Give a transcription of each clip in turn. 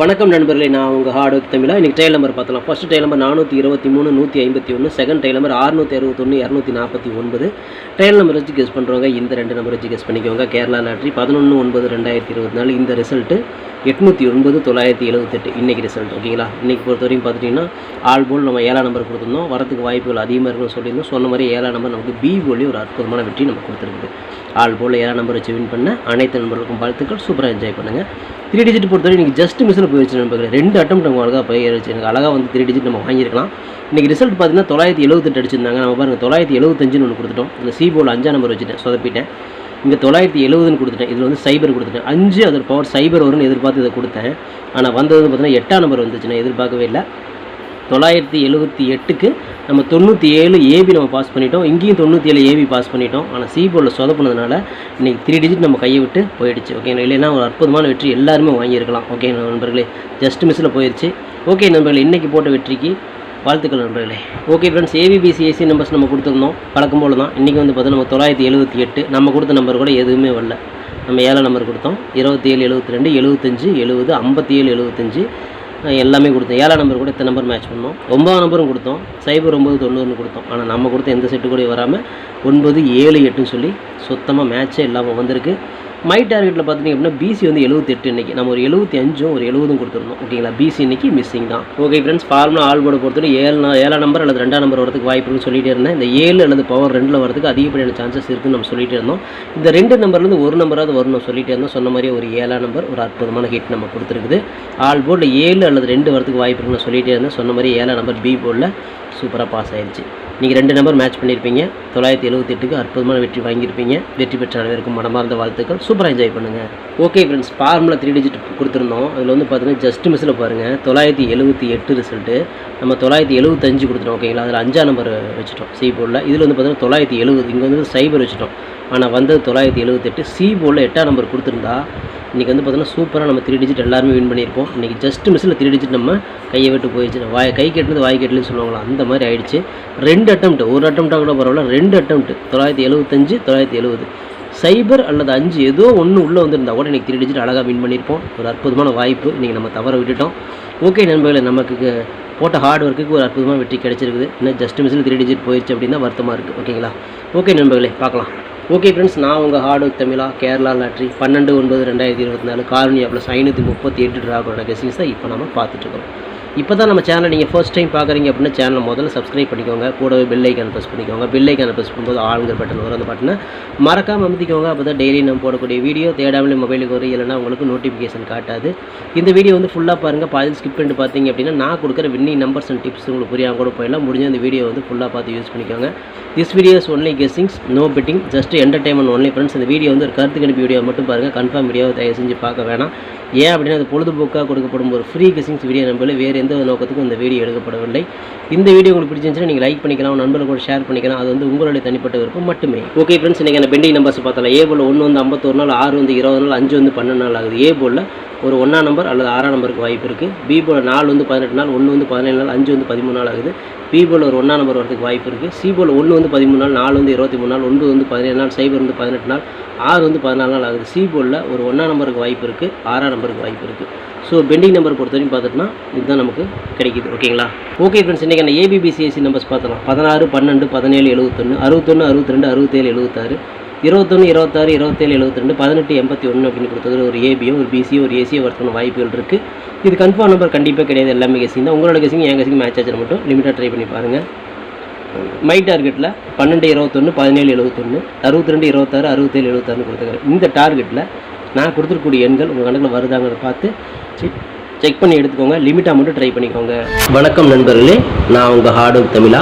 வணக்கம் நண்பர்களே நான் உங்கள் ஹார்ட் ஒர்க் தமிழா. இன்றைக்கி டைல் நம்பர் பார்த்தலாம் ஃபஸ்ட்டு டைல் நம்பர் நானூற்றி இருபத்தி மூணு நூற்றி ஐம்பத்தி ஒன்று செகண்ட் டைல் நம்பர் அறுநூற்றி அறுபத்தொன்று இரநூத்தி நாற்பத்தி ஒன்பது. டைல் நம்பர் வச்சு கெஸ் பண்ணுறவங்க இந்த ரெண்டு நம்பர் வச்சு கெஸ் பண்ணிக்கோங்க. கேரளா லாட்ரி பதினொன்று ஒன்பது ரெண்டாயிரத்தி இருபத்தி நாலு இந்த ரிசல்ட்டு எட்நூற்றி ஒன்பது தொள்ளாயிரத்தி எழுபத்தெட்டு இன்றைக்கி ரிசல்ட் ஓகேங்களா இன்றைக்கி பொறுத்த வரைக்கும் பார்த்துட்டிங்கன்னா ஆல் போல் நம்ம ஏழாம் நம்பர் கொடுத்துருந்தோம். வரதுக்கு வாய்ப்புகள் அதிகமாக இருக்குன்னு சொல்லியிருந்தோம். சொன்ன மாதிரி ஏழாம் நம்பர் நமக்கு பி போலி ஒரு அற்புதமான வெற்றி நம்ம கொடுத்துருக்குது. ஆல் போல் ஏழாம் நம்பர் வச்சு வின் பண்ண அனைத்து நண்பர்களுக்கும் வாழ்த்துக்கள். சூப்பராக என்ஜாய் பண்ணுங்கள் த்ரீ டிஜிட் பொறுத்தவரை நீங்கள் ஜஸ்ட் மிஸ்ஸில் போயிடுச்சு நண்பர்களே ரெண்டு அட்டம் நம்ம அழகாக போயிருச்சு எனக்கு அழகாக வந்து த்ரீ டிஜிட் நம்ம வாங்கியிருக்கலாம். இன்றைக்கி ரிசல்ட் பார்த்தீங்கன்னா தொள்ளாயிரத்தி எழுபத்தெட்டு அடிச்சிருந்தாங்க. நம்ம பாருங்கள் தொள்ளாயிரத்தி எழுபத்தஞ்சுன்னு ஒன்று கொடுத்துட்டோம். இந்த சிபோல் அஞ்சா அஞ்சாம் நம்பர் வச்சுட்டேன் சொதப்பிட்டேன். இங்கே தொள்ளாயிரத்தி எழுபதுன்னு கொடுத்துட்டேன். இதில் வந்து சைபர் கொடுத்துட்டேன். அஞ்சு அதோட பவர் சைபர் வரும்னு எதிர்பார்த்து இதை கொடுத்தேன். ஆனால் வந்தது பார்த்தீங்கன்னா எட்டாம் நம்பர் வந்துச்சு நான் எதிர்பார்க்கவே இல்லை. தொள்ளாயிரத்தி எழுபத்தி எட்டுக்கு நம்ம தொண்ணூற்றி ஏழு ஏபி நம்ம பாஸ் பண்ணிட்டோம். இங்கேயும் தொண்ணூற்றி ஏழு ஏபி பாஸ் பண்ணிட்டோம். ஆனால் சி போர்டில் சொதப்புனதுனால இன்றைக்கி த்ரீ டிஜிட் நம்ம கையை விட்டு போயிடுச்சு. ஓகேங்களா இல்லைன்னா ஒரு அற்புதமான வெற்றி எல்லாருமே வாங்கியிருக்கலாம். ஓகே நண்பர்களே ஜஸ்ட் மிஸ்ஸில் போயிடுச்சு ஓகே நண்பர்களே இன்றைக்கி போட்ட வெற்றிக்கு வாழ்த்துக்கள் நண்பர்களே. Okay friends AB BC AC numbers நம்ம கொடுத்துருந்தோம். பழக்கம் போல தான் இன்றைக்கி வந்து பார்த்தோன்னா நம்ம தொள்ளாயிரத்தி எழுபத்தி எட்டு. நம்ம கொடுத்த நம்பர் கூட எதுவுமே வரல. நம்ம ஏழாம் நம்பர் கொடுத்தோம். இருபத்தி ஏழு எழுபத்தி ரெண்டு எழுபத்தஞ்சு எழுபது ஐம்பத்தி ஏழு எழுபத்தஞ்சு எல்லாமே கொடுத்தோம் ஏழாம் நம்பர் கூட இத்தனை நம்பர் மேட்ச் பண்ணோம். ஒன்பதாம் நம்பரும் கொடுத்தோம். சைபர் ஒம்பது தொண்ணூறுன்னு கொடுத்தோம். ஆனால் நம்ம கொடுத்த எந்த செட்டு கூட வராமல் ஒன்பது ஏழு எட்டுன்னு சொல்லி சுத்தமாக மேட்ச்சே இல்லாமல் வந்திருக்கு. மை டார்கெட்டில் பார்த்தீங்க அப்படின்னா பிசி வந்து எழுபத்தெட்டு இன்றைக்கி நம்ம ஒரு எழுபத்தி அஞ்சும் ஒரு எழுபதும் கொடுத்துருந்தோம் ஓகேங்களா? பிசி இன்னைக்கு மிஸ்ஸிங் தான். Okay friends formula all board பொறுத்தவரை ஏழு ஏழாம் நம்பர் அல்லது ரெண்டாம் நம்பர் வரதுக்கு வாய்ப்பு சொல்லிட்டு இருந்தேன். இந்த ஏழு அல்லது பவர் ரெண்டில் வரதுக்கு அதிகப்படியான சான்சஸ் இருக்குன்னு நம்ம சொல்லிட்டு இருந்தோம். இந்த ரெண்டு நம்பர்லேருந்து ஒரு நம்பராவது வரணும் சொல்லிட்டு இருந்தோம். சொன்ன மாதிரி ஒரு ஏழாம் நம்பர் ஒரு அற்புதமான ஹிட் நம்ம கொடுத்துருக்குது. ஆல் போர்டில் ஏழு அல்லது ரெண்டு வரதுக்கு வாய்ப்பு இருக்குன்னு சொல்லிட்டே இருந்தேன். சொன்ன மாதிரி ஏழாம் நம்பர் பி போர்டில் சூப்பராக பாஸ் ஆகிடுச்சு நீங்கள் ரெண்டு நம்பர் மேட்ச் பண்ணியிருப்பீங்க தொள்ளாயிரத்தி எழுபத்தெட்டுக்கு அற்புதமான வெற்றி வாங்கியிருப்பீங்க. வெற்றி பெற்ற அனைவருக்கும் மனமார்ந்த வாழ்த்துக்கள். சூப்பராக என்ஜாய் பண்ணுங்கள் okay friends formula three digit கொடுத்துருந்தோம். அதில் வந்து பார்த்தீங்கன்னா ஜஸ்ட் மிஸ்ஸில் பாருங்கள் தொள்ளாயிரத்தி எழுபத்தி எட்டு ரிசல்ட்டு நம்ம தொள்ளாயிரத்தி எழுபத்தஞ்சு கொடுத்துட்டோம் ஓகேங்களா அதில் அஞ்சா நம்பர் வச்சுட்டோம் சி போர்டில் இதில் வந்து பார்த்தீங்கன்னா தொள்ளாயிரத்தி எழுபது இங்கே வந்து சைபர் வச்சுட்டோம். ஆனால் வந்தது தொள்ளாயிரத்தி எழுபத்தெட்டு சி போர்டில் எட்டாம் நம்பர் கொடுத்துருந்தா இன்றைக்கி வந்து பார்த்தோன்னா சூப்பராக நம்ம த்ரீ டிஜிட் எல்லாருமே வின் பண்ணியிருப்போம். இன்றைக்கி ஜஸ்ட் மிஸ்ஸில் த்ரீ டிஜிட் நம்ம கையை விட்டு போயிடுச்சு. வாய் கை கெட்டது வாய் கெட்டலன்னு சொல்லுவாங்களா அந்த மாதிரி ஆயிடுச்சு. ரெண்டு அட்டம்ப்ட் ஒரு அட்டம்ப்டாக கூட பரவாயில்ல. ரெண்டு அட்டம்ப்ட் தொள்ளாயிரத்தி எழுபத்தஞ்சு தொள்ளாயிரத்தி எழுபது சைபர் அல்லது அஞ்சு ஏதோ ஒன்று உள்ளே வந்திருந்தா கூட இன்றைக்கி த்ரீ டிஜிட் அழகாக வின் பண்ணியிருப்போம். ஒரு அற்புதமான வாய்ப்பு. இன்றைக்கி நம்ம தவற விட்டுட்டோம். ஓகே நண்பர்களே நமக்கு போட்ட ஹார்ட் ஒர்க்குக்கு ஒரு அற்புதமான வெற்றி கிடைச்சிருக்குது. இன்னும் ஜஸ்ட் மிஸ்ஸில் த்ரீ டிஜிட் போயிடுச்சு அப்படின்னா வருத்தமாக இருக்குது ஓகேங்களா ஓகே நண்பர்களே பார்க்கலாம். ஓகே ஃப்ரெண்ட்ஸ் நான் உங்கள் ஹார்ட் ஒர்க் தமிழா கேரளா லாட்ரி பன்னெண்டு ஒன்பது ரெண்டாயிரத்தி இருபத்தி நாலு காரணி ப்ளஸ் ஐநூற்றி முப்பத்தி எட்டு ட்ராகோட கெசிங்ஸ் தான் இப்போ நம்ம பார்த்துட்ருக்கோம் இப்போ தான் நம்ம சேனலை நீங்கள் ஃபர்ஸ்ட் டைம் பார்க்குறீங்க அப்படின்னா சேனலை முதல்ல சப்ஸ்கிரைப் பண்ணிக்கோங்க. கூடவே பெல் ஐக்கான ப்ரெஸ் பண்ணிக்கோங்க. பெல் ஐக்கான ப்ரெஸ் பண்ணும்போது ஆளுங்கிற பட்டன் வரும். அந்த பட்டனை மறக்காமல் அமைதிக்கோங்க. அப்போ தான் டெய்லி நம்ம போடக்கூடிய வீடியோ தேடாமலே மொபைலுக்கு வரும். இல்லைன்னா உங்களுக்கு நோட்டிஃபிகேஷன் காட்டாது. இந்த வீடியோ வந்து ஃபுல்லாக பாருங்கள் பாதி ஸ்கிப் பண்ணிட்டு பார்த்தீங்க அப்படின்னா நான் கொடுக்குற வின்னிங் நம்பர்ஸ் அண்ட் டிப்ஸ் உங்களுக்கு புரியாமல் கூட போயிடலாம். முடிஞ்ச இந்த வீடியோ வந்து ஃபுல்லாக பார்த்து யூஸ் பண்ணிக்கோங்க. This videos only guessings no betting just entertainment only friends இந்த வீடியோ வந்து ஒரு கருத்து கணிப்பு வீடியோ மட்டும் பாருங்கள் கன்ஃபார்ம் வீடியோ தயவு செஞ்சு பார்க்க வேணாம். ஏன் அப்படின்னா அது பொழுதுபோக்காக கொடுக்கப்படும் ஒரு ஃப்ரீ கெஸ்ஸிங்ஸ் வீடியோ நம்மள வேறு எந்த நோக்கத்துக்கும் இந்த வீடியோ எடுக்கப்படவில்லை. இந்த வீடியோ உங்களுக்கு பிடிச்சிருந்துச்சுன்னா நீங்கள் லைக் பண்ணிக்கலாம் நண்பர்கள் கூட ஷேர் பண்ணிக்கலாம். அது வந்து உங்களுடைய தனிப்பட்ட விருப்பம் மட்டுமே. ஓகே ஃப்ரெண்ட்ஸ் இன்றைக்கி அந்த பெண்டிங் நம்பர்ஸ் பார்த்தலாம் ஏ போல் ஒன்று வந்து ஐம்பத்தொரு நாள் ஆறு வந்து இருபது நாள் அஞ்சு வந்து பன்னெண்டு நாள் ஆகுது. ஏ போலில் ஒரு ஒன்றாம் நம்பர் அல்லது ஆறாம் நம்பருக்கு வாய்ப்பு இருக்குது பி போல் நாலு வந்து பதினெட்டு நாள் ஒன்று வந்து பதினேழு நாள் அஞ்சு வந்து பதிமூணு நாள் ஆகுது. பி போல் ஒரு ஒன்றாம் நம்பர் வரதுக்கு வாய்ப்பு இருக்குது சி போல் ஒன்று வந்து பதிமூணு நாள் நாலு வந்து இருபத்தி மூணு நாள் ஒன்பது வந்து பதினேழு நாள் சைபர் வந்து பதினெட்டு நாள் ஆறு வந்து பதினாலு நாள் ஆகுது. சி போலில் ஒரு ஒன்றாம் நம்பருக்கு வாய்ப்பு இருக்குது ஆறாம் நம்பருக்கு வாய்ப்பு இருக்குது ஸோ பெண்டிங் நம்பர் பொறுத்த வரைக்கும் பார்த்துட்டோம்னா இதுதான் நமக்கு கிடைக்குது. ஓகேங்களா ஓகே ஃப்ரெண்ட்ஸ் இன்றைக்கி அந்த ஏபிபிசிஎஸ்சி நம்பர்ஸ் பார்த்தலாம் பதினாறு பன்னெண்டு பதினேழு எழுபத்தொன்று அறுபத்தொன்று அறுபத்திரெண்டு அறுபத்தேழு எழுபத்தாறு இருபத்தொன்று இருபத்தாறு இருபத்தேழு எழுபத்தி ரெண்டு பதினெட்டு எண்பத்தி ஒன்று அப்படின்னு கொடுத்தது ஒரு ஏபியோ ஒரு பிசியோ ஒரு ஏசியோ வரதுக்கான வாய்ப்புகள் இருக்குது இது கன்ஃபார்ம் நம்பர் கண்டிப்பாக கிடையாது எல்லாமே கெஸிங் தான். உங்களோட கெஸிங் என் கெஸிங் மேட்ச் ஆச்சு மட்டும் லிமிட்டாக ட்ரை பண்ணி பாருங்கள் மை டார்கெட்டில் பன்னெண்டு இருபத்தொன்று பதினேழு எழுபத்தொன்று அறுபத்தி ரெண்டு இருபத்தாறு அறுபத்தேழு எழுபத்தாறுன்னு கொடுத்துருக்காரு. இந்த டார்கெட்டில் நான் கொடுத்துருக்கூடிய எண்கள் உங்கள் கணக்கில் வருதாங்கிறத பார்த்து செக் செக் பண்ணி எடுத்துக்கோங்க. லிமிட்டாக மட்டும் ட்ரை பண்ணிக்கோங்க. வணக்கம் நண்பர்களே நான் உங்கள் ஹார்ட் ஒர்க் தமிழா.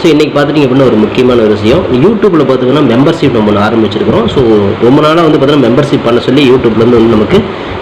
ஸோ இன்றைக்கி பார்த்துட்டிங்க அப்படின்னா ஒரு முக்கியமான ஒரு விஷயம். யூடியூப்பில் பார்த்தீங்கன்னா மெம்பர்ஷிப் நம்ம ஒன்று ஆரம்பிச்சிருக்கிறோம். ஸோ ரொம்ப நாளாக வந்து பார்த்தீங்கன்னா மெம்பர்ஷிப் பண்ண சொல்லி யூடியூப்லேருந்து வந்து நமக்கு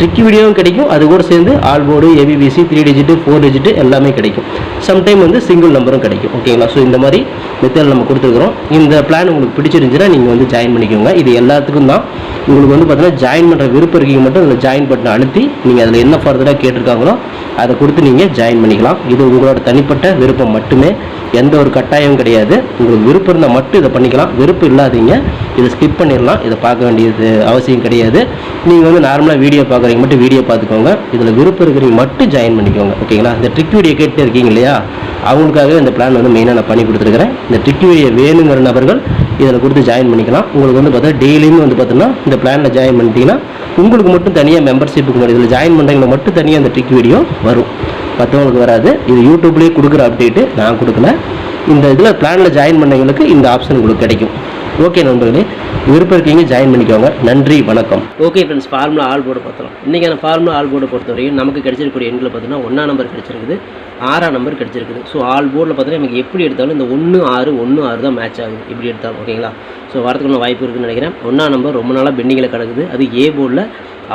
ட்ரிக்கி வீடியோவும் கிடைக்கும். அது கூட சேர்ந்து all board AB BC three digit four digit எல்லாமே கிடைக்கும். சம்டைம் வந்து சிங்கிள் நம்பரும் கிடைக்கும். ஓகேங்களா ஸோ இந்த மாதிரி மெத்தட் நம்ம கொடுத்துருக்குறோம். இந்த பிளான் உங்களுக்கு பிடிச்சிருந்துச்சுன்னா நீங்கள் வந்து ஜாயின் பண்ணிக்கோங்க. இது எல்லாத்துக்கும் தான். உங்களுக்கு வந்து பார்த்தீங்கன்னா ஜாயின் பண்ணுற விருப்பம் இருக்கீங்க மட்டும் அதில் ஜாயின் பட்டனை அழுத்தி நீங்கள் அதில் என்ன ஃபர்தராக கேட்டிருக்காங்களோ அதை கொடுத்து நீங்கள் ஜாயின் பண்ணிக்கலாம். இது உங்களோட தனிப்பட்ட விருப்பம் மட்டுமே. எந்த ஒரு கட்டாயமும் கிடையாது. உங்களுக்கு விருப்பம் இருந்தால் மட்டும் இதை பண்ணிக்கலாம். விருப்பம் இல்லாதீங்க. இதை ஸ்கிப் பண்ணிடலாம். இதை பார்க்க வேண்டியது அவசியம் கிடையாது. நீங்கள் வந்து நார்மலாக வீடியோ பார்க்குறீங்க மட்டும் வீடியோ பார்த்துக்கோங்க. இதில் விருப்பம் இருக்கிறவங்க மட்டும் ஜாயின் பண்ணிக்கோங்க. ஓகேங்களா இந்த ட்ரிக் வீடியோ கேட்டு இருக்கீங்க இல்லையா? அவங்களுக்காகவே இந்த பிளான் வந்து மெயினாக நான் பண்ணி கொடுத்துருக்கிறேன். இந்த ட்ரிக் வீடியோ வேணுங்கிற நபர்கள் இதில் கொடுத்து ஜாயின் பண்ணிக்கலாம். உங்களுக்கு வந்து பார்த்தா டெய்லியுமே வந்து பார்த்தீங்கன்னா இந்த பிளானில் ஜாயின் பண்ணிட்டீங்கன்னா உங்களுக்கு மட்டும் தனியாக மெம்பர்ஷிப்புக்கு மட்டும் இதில் ஜாயின் பண்ணுறவங்க மட்டும் தனியாக அந்த ட்ரிக் வீடியோ வரும். மற்றவங்களுக்கு வராது. இது யூடியூப்லேயே கொடுக்குற அப்டேட்டு நான் கொடுக்கல. இந்த இதில் பிளானில் ஜாயின் பண்ணவங்களுக்கு இந்த ஆப்ஷன் உங்களுக்கு கிடைக்கும். ஓகே நண்பர்களே. விருப்பம் இருக்கீங்க ஜாயின் பண்ணிக்கோங்க. நன்றி வணக்கம். Okay friends formula all board பார்த்தலாம் இன்றைக்கான ஃபார்முலா ஆல் போர்டு பொறுத்த வரைக்கும் நமக்கு கிடைச்சிருக்கக்கூடிய எண்களை பார்த்தீங்கன்னா ஒன்றா நம்பர் கிடைச்சிருக்குது. ஆறாம் நம்பர் கிடச்சிருக்குது. ஸோ ஆல் போர்டில் பார்த்தீங்கன்னா நமக்கு எப்படி எடுத்தாலும் இந்த ஒன்று ஆறு ஒன்று ஆறு தான் மேட்ச் ஆகுது. இப்படி எடுத்தாலும் ஓகேங்களா ஸோ வரதுக்கான வாய்ப்பு இருக்குன்னு நினைக்கிறேன். ஒன்றா நம்பர் ரொம்ப நாளாக பெண்டிங்கில் கிடக்குது. அது ஏ போர்டில்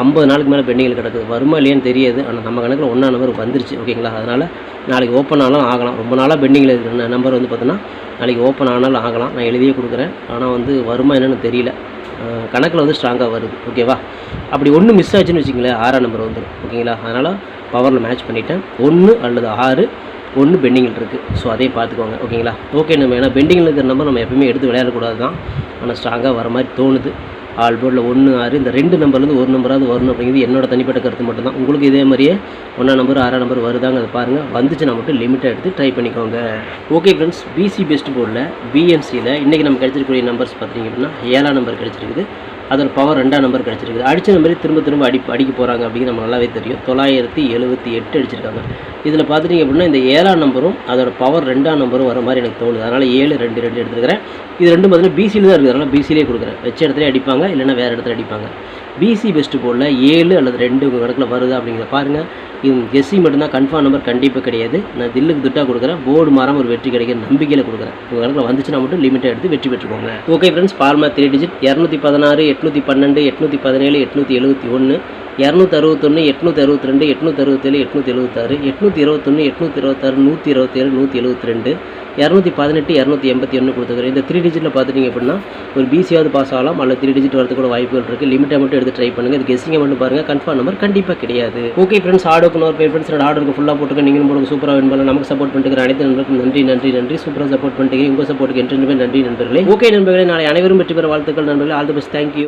ஐம்பது நாளுக்கு மேலே பெண்டிங்கில் கிடக்குது. வருமா இல்லையான்னு தெரியாது. ஆனால் நம்ம கணக்கில் ஒன்றா நம்பர் வந்துருச்சு ஓகேங்களா அதனால் நாளைக்கு ஓப்பன் ஆனாலும் ஆகலாம். ரொம்ப நாளாக பெண்டிங்கில் இருக்கிற நம்பர் வந்து பார்த்தோன்னா நாளைக்கு ஓப்பன் ஆனாலும் ஆகலாம். நான் எழுதியே கொடுக்குறேன். ஆனால் வந்து வருமா என்னென்னு தெரியல. கணக்கில் வந்து ஸ்ட்ராங்காக வருது. ஓகேவா அப்படி ஒன்று மிஸ் ஆச்சுன்னு வச்சிங்களேன் ஆறாம் நம்பர் வந்துடும் ஓகேங்களா அதனால் பவரில் மேட்ச் பண்ணிவிட்டேன் ஒன்று அல்லது ஆறு ஒன்று பெண்டிங்கில் இருக்குது ஸோ அதையும் பார்த்துக்கோங்க. ஓகேங்களா ஓகே நம்ம ஏன்னா பெண்டிங்கில் இருக்கிற நம்பர் நம்ம எப்பயுமே எடுத்து விளையாடக்கூடாது தான். ஆனால் ஸ்ட்ராங்காக வர மாதிரி தோணுது. ஆல் போர்டில் ஒன்று ஆறு இந்த ரெண்டு நம்பர்லேருந்து ஒரு நம்பராவது வரணும் அப்படிங்கிறது என்னோட தனிப்பட்ட கருத்து மட்டும்தான் உங்களுக்கு இதே மாதிரியே ஒன்றா நம்பர் ஆறாம் நம்பர் வருதாங்க அதை பாருங்கள் வந்துச்சுன்னா மட்டும் லிமிட்டாக எடுத்து ட்ரை பண்ணிக்கோங்க. ஓகே ஃப்ரெண்ட்ஸ் பிசி பெஸ்ட் போர்டில் பிஎம்சியில் இன்றைக்கி நம்ம கிடச்சிருக்கக்கூடிய நம்பர்ஸ் பார்த்தீங்க அப்படின்னா ஏழாம் நம்பர் கிடச்சிருக்குது. அதோட பவர் ரெண்டாம் நம்பர் கிடச்சிருக்குது. அடித்த நம்பரே திரும்ப திரும்ப அடி அடிக்க போகிறாங்க அப்படிங்கிறது நம்ம நல்லாவே தெரியும். தொள்ளாயிரத்தி எழுபத்தி எட்டு அடிச்சிருக்காங்க. இதில் பார்த்துட்டிங்க அப்படின்னா இந்த ஏழாம் நம்பரும் அதோட பவர் ரெண்டாம் நம்பரும் வர மாதிரி எனக்கு தோணுது. அதனால் ஏழு ரெண்டு ரெண்டு எடுத்துருக்கிறேன். இது ரெண்டு பார்த்தீங்கன்னா பிசியில் தான் இருக்குது. அதனால் பிசிலே கொடுக்குறேன். வச்ச இடத்துல அடிப்பாங்க இல்லைன்னா வேறு இடத்துல அடிப்பாங்க. பிசி பெஸ்ட்டு போலில் ஏழு அல்லது ரெண்டு உங்கள் கணக்கில் வருதா அப்படிங்கிறத பாருங்கள் இது எஸ்சி மட்டும்தான் கன்ஃபார்ம் நம்பர் கண்டிப்பாக கிடையாது. நான் தில்லுக்கு துட்டாக கொடுக்குறேன் போர்டு மாறாமல் ஒரு வெற்றி கிடைக்கிற நம்பிக்கையில் கொடுக்குறேன். உங்கள் கணக்கில் வந்துச்சுன்னா மட்டும் லிமிட்டை எடுத்து வெற்றி பெற்றுக்கோங்க. Okay friends formula three digit இரநூத்தி பதினாறு எட்நூற்றி பன்னெண்டு எட்நூற்றி பதினேழு எட்நூற்றி எழுபத்தி ஒன்று இரநூத்தி அறுபத்தொன்று எட்நூற்றி அறுபத்தி ரெண்டு எட்நூற்றி அறுபத்தேழு எட்நூற்றி எழுபத்தாறு எட்நூற்றி இருபத்தொன்று எட்நூற்றி இருபத்தாறு நூற்றி இருபத்தேழு நூற்றி எழுபத்தி ரெண்டு இரநூத்தி பதினெட்டு இரநூத்தி எண்பத்தி ஒன்று கொடுத்துக்கிறேன் இந்த த்ரீ டிஜிட்டில் பார்த்துட்டிங்க அப்படின்னா ஒரு பிசியாவது பாஸ் ஆகலாம் அல்லது த்ரீ டிஜிட் வரது கூட வாய்ப்புகள் இருக்குது லிமிட்டை மட்டும் எடுத்து ட்ரை பண்ணுங்கள் இது கெஸ்ஸிங்கை மட்டும் பாருங்கள் கன்ஃபார்ம் நம்பர் கண்டிப்பாக கிடையாது. ஓகே ஃப்ரெண்ட்ஸ் ஆர்டருக்கு ஒரு ஃப்ரெண்ட்ஸ் ஆர்டருக்கு ஃபுல்லாக போட்டுருக்கேன் நீங்களும் போடுங்க. சூப்பராக வேணும் நமக்கு சப்போர்ட் பண்ணிட்டு அனைத்து நண்பர்களுக்கும் நன்றி நன்றி நன்றி. சூப்பராக சப்போர்ட் பண்ணிட்டு உங்கள் சப்போர்ட்டுக்கு என்று நன்றி நண்பர்களே. ஓகே நண்பர்களே. நாளை அனைவரும் வெற்றி பெற வாழ்த்துக்கள் நண்பர்களே. All the best thank you